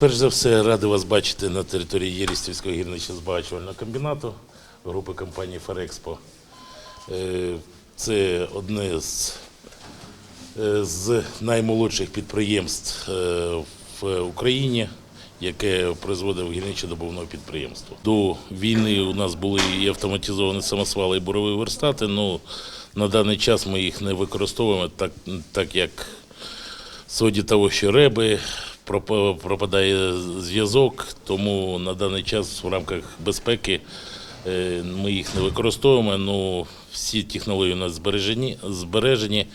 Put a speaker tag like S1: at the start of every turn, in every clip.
S1: Перш за все, радий вас бачити на території Єрістівського гірничо-збагачувального комбінату групи компанії Ферекспо. Е, Це одне з, е, з наймолодших підприємств е, в Україні, яке призводить гірничо-добувного підприємства. До війни у нас були і автоматизовані самосвали, і бурові верстати. Ну, на даний час ми їх не використовуємо, так, так як в суді того, що реби пропадає зв'язок, тому на даний час в рамках безпеки е, ми їх не використовуємо. Ну, всі технології у нас збережені, збережені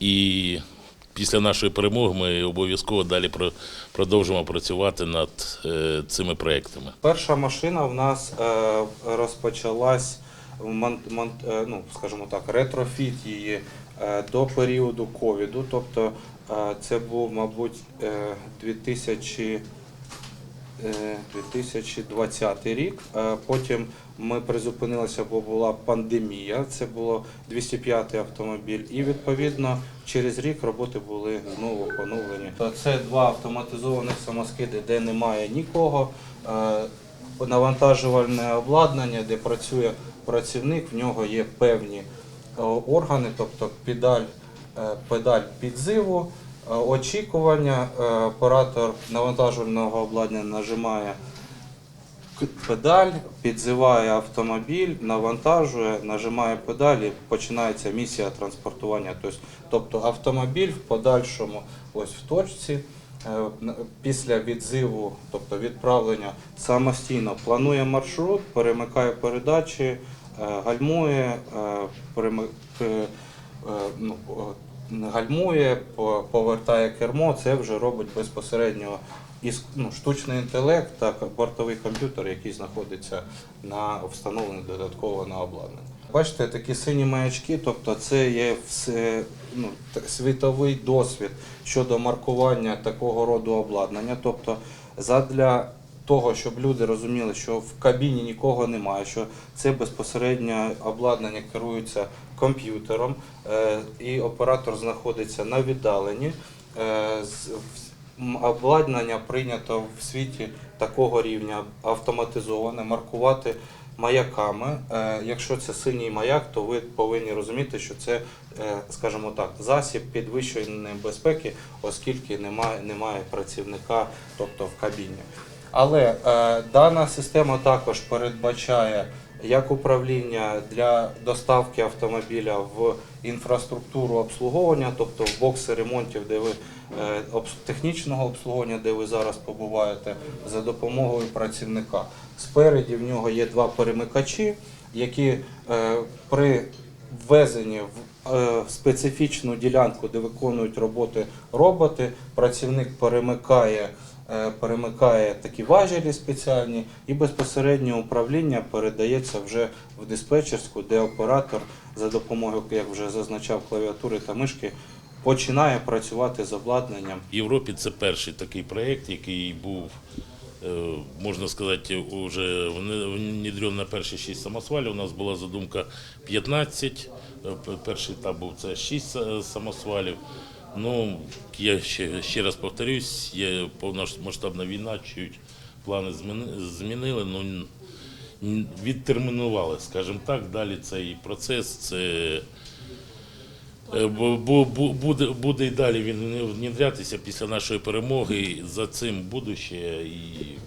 S1: і після нашої перемоги ми обов'язково далі про- продовжимо працювати над е, цими проектами.
S2: Перша машина в нас е, розпочалась ну, скажімо так, ретрофіт її до періоду ковіду. Тобто е, це був, мабуть, е, 2000, е, 2020 рік. Е, Потім ми призупинилися, бо була пандемія. Це було 205 автомобіль. І відповідно через рік роботи були знову поновлені. Це два автоматизованих самоскиди, де немає нікого. Е, Навантажувальне обладнання, де працює працівник, в нього є певні е, органи, тобто педаль, е, педаль підзиву, е, очікування. Е, Оператор навантажувального обладнання нажимає педаль, підзиває автомобіль, навантажує, нажимає педаль і починається місія транспортування. Тобто, тобто автомобіль в подальшому, ось в точці, е, після відзиву, тобто відправлення, самостійно планує маршрут, перемикає передачі, е, гальмує, е, переми- пе- е, ну, гальмує, повертає кермо, це вже робить безпосередньо із ну, штучний інтелект та бортовий комп'ютер, який знаходиться на встановлений додатково на обладнанні. Бачите, такі сині маячки, тобто це є все, ну, світовий досвід щодо маркування такого роду обладнання. Тобто, задля того, щоб люди розуміли, що в кабіні нікого немає, що це безпосередньо обладнання керується комп'ютером, е, і оператор знаходиться на віддаленні. Е, Обладнання прийнято в світі такого рівня автоматизоване, маркувати маяками. Е, Якщо це синій маяк, то ви повинні розуміти, що це, скажімо так, засіб підвищеної безпеки, оскільки немає, немає працівника, тобто в кабіні. Але е, дана система також передбачає як управління для доставки автомобіля в інфраструктуру обслуговування, тобто в бокси ремонтів, де ви е, технічного обслуговування, де ви зараз побуваєте, за допомогою працівника. Спереді в нього є два перемикачі, які е, при ввезенні в е, специфічну ділянку, де виконують роботи роботи, працівник перемикає, е, перемикає такі важелі спеціальні, і безпосередньо управління передається вже в диспетчерську, де оператор за допомогою, як вже зазначав, клавіатури та мишки. Починає працювати з обладнанням.
S1: В Європі це перший такий проєкт, який був, можна сказати, вже внедрен на перші шість самосвалів. У нас була задумка 15. Е, Перший етап був це 6 самосвалів. Ну, я ще, ще раз повторюсь, є повномасштабна війна, чуть плани змінили, ну відтермінували, скажімо так. Далі цей процес це Е, бу- Буде, буде і далі він внідрятися після нашої перемоги. За цим будуще. І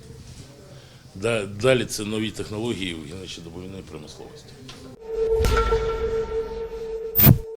S1: далі це нові технології в гірничодобувній промисловості.